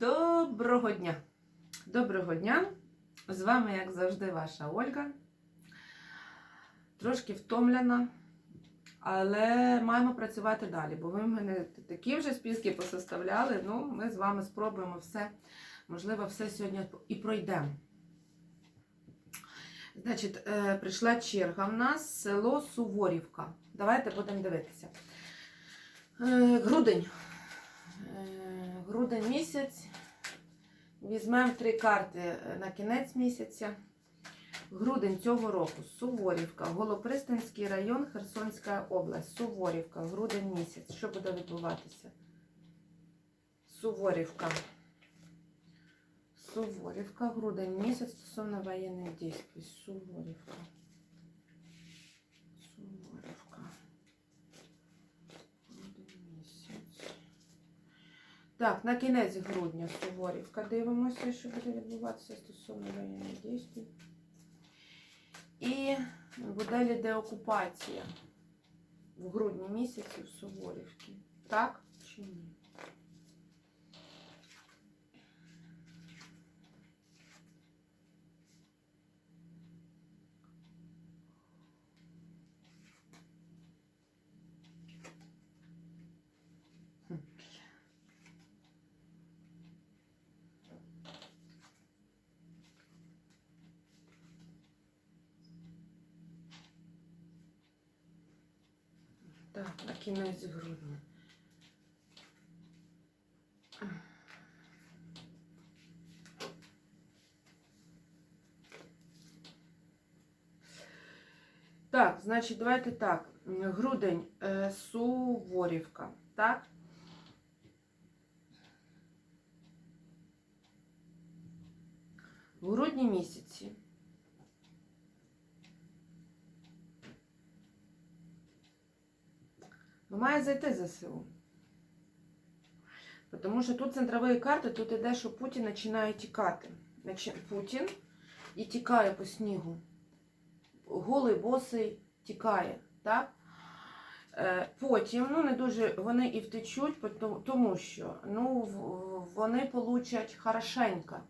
Доброго дня! Доброго дня! З вами, як завжди, ваша Ольга. Трошки втомлена, але маємо працювати далі, бо ви мене такі вже списки посоставляли. Ну, ми з вами спробуємо все, можливо, все сьогодні і пройдемо. Значить, е, прийшла черга в нас село Суворівка. Давайте будемо дивитися. Е, Грудень. Е, Грудень місяць. Візьмемо три карти на кінець місяця. Грудень цього року. Суворівка, Голопристанський район, Херсонська область. Суворівка, грудень місяць. Що буде відбуватися? Суворівка. Суворівка, грудень місяць стосовно воєнних дій. Суворівка. Грудень місяць. Так, на кінець грудня Суворівка. Дивимося, що буде відбуватися стосовно воєнних дій. І буде ли деокупація в грудні місяці в Суворівці. Так чи ні? Так, на кінець грудня. Так, значить, давайте так. Грудень е, Суворівка. Так? В грудні місяці. Ну, має зайти ЗСУ. Тому що тут центрові карти, тут іде, що Путін починає тікати. Путін і тікає по снігу. Голий босий тікає. Так? Е, Потім, ну не дуже вони і втечуть, тому що ну, вони получать хорошенько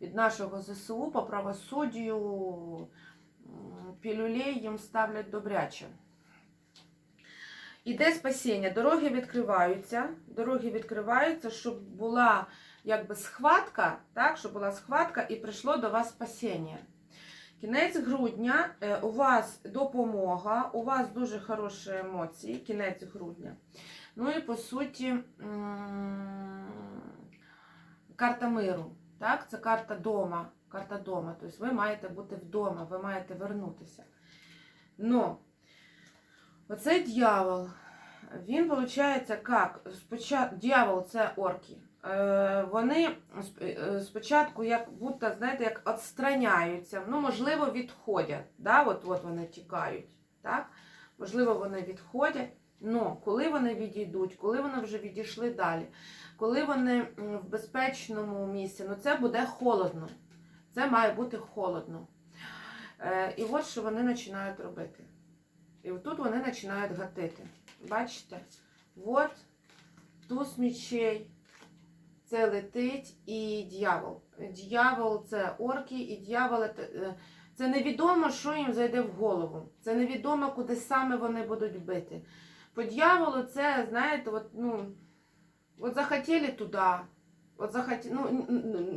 від нашого ЗСУ по правосуддю пілюлей їм ставлять добряче. Іде спасіння, дороги відкриваються, дороги відкриваються, щоб була якби схватка, так, щоб була схватка і прийшло до вас спасіння. Кінець грудня е, у вас допомога, у вас дуже хороші емоції, кінець грудня. Ну і по суті карта миру. Так? Це карта дома. Карта дома. Тобто ви маєте бути вдома, ви маєте вернутися. Но Оцей дьявол, він виходить як? Спочатку, дьявол це орки. Е, вони е, спочатку як будто, знаєте, як відстраняються, ну, можливо, відходять. Да? От, от вони тікають. Так? Можливо, вони відходять. Но коли вони відійдуть, коли вони вже відійшли далі, коли вони в безпечному місці, ну це буде холодно. Це має бути холодно. Е, і от що вони починають робити. І тут вони починають гатити. Бачите? От туз мічей. Це летить і дьявол. Дьявол це орки, і дьявол це, е, невідомо, що їм зайде в голову. Це невідомо, куди саме вони будуть бити. По дьяволу це, знаєте, от, ну, от захотіли туди. От захоті... ну,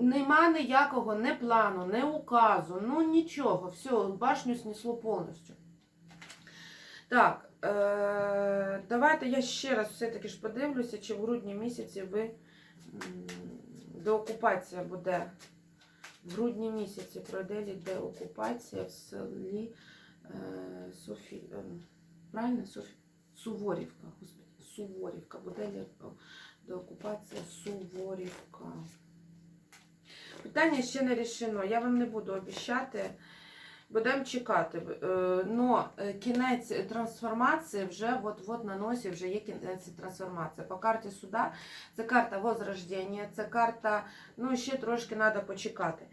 нема ніякого не плану, не указу, ну нічого. Все, башню снесло повністю. Так, е- давайте я ще раз все-таки ж подивлюся, чи в грудні місяці ви деокупація буде. В грудні місяці пройде деокупація в селі е, Софі... е, правильно? Софі... Суворівка. Господи, Суворівка. Буде деокупація Суворівка? Питання ще не рішено. Я вам не буду обіцяти. Будемо чекати. Е, Но е, кінець трансформації вже от-от на носі вже є кінець трансформації. По карті суда це карта возрождення, це карта, ну ще трошки треба почекати.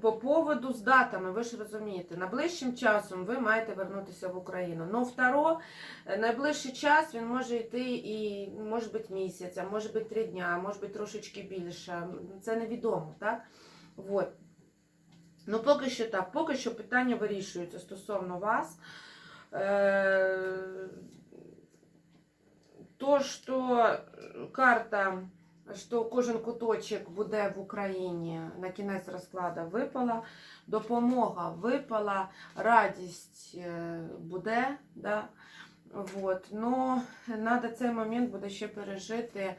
По поводу з датами, ви ж розумієте, найближчим часом ви маєте вернутися в Україну. Ну, второ, е, найближчий час він може йти і може бути місяць, а може бути три дня, може бути трошечки більше. Це невідомо, так? Вот. Ну, поки що так, поки що питання вирішуються стосовно вас. Е, То, що карта, що кожен куточок буде в Україні на кінець розкладу випала, допомога випала, радість е, буде. Да? Вот. Но треба цей момент буде ще пережити.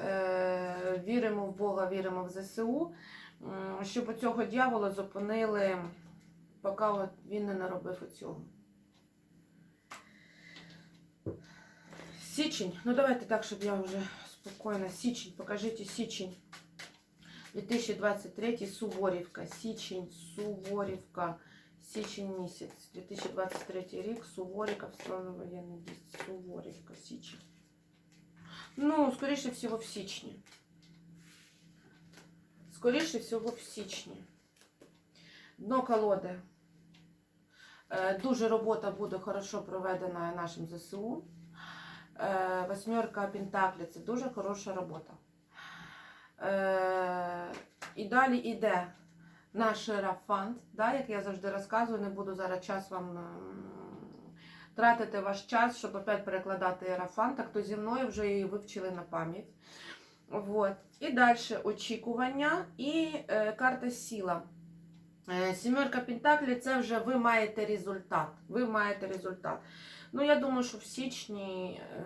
Е, Віримо в Бога, віримо в ЗСУ, щоб цього дьявола зупинили, поки він не наробив оцього. Січень. Ну давайте так, щоб я вже спокійно. Січень, покажіть січень. 2023 Суворівка. Січень, Суворівка. Січень місяць. 2023 рік. Суворівка, встановлено воєнний дій. Суворівка, Січень. Ну, скоріше всього, в січні. Скоріше всього, в січні. Дно колоди. Е, Дуже робота буде хорошо проведена нашим ЗСУ. Е, Восьмерка Пентаклі це дуже хороша робота. Е, І далі йде наш рафант, да, як я завжди розказую, не буду зараз час вам тратити ваш час, щоб опять перекладати ерафант, хто зі мною вже її вивчили на пам'ять. Вот. І далі очікування і е, карта сіла. Е, Сімерка Пентаклі це вже ви маєте результат. Ви маєте результат. Ну, я думаю, що в січні е,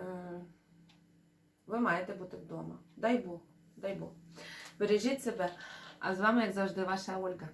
ви маєте бути вдома. Дай Бог, дай Бог. Бережіть себе. А з вами, як завжди, ваша Ольга.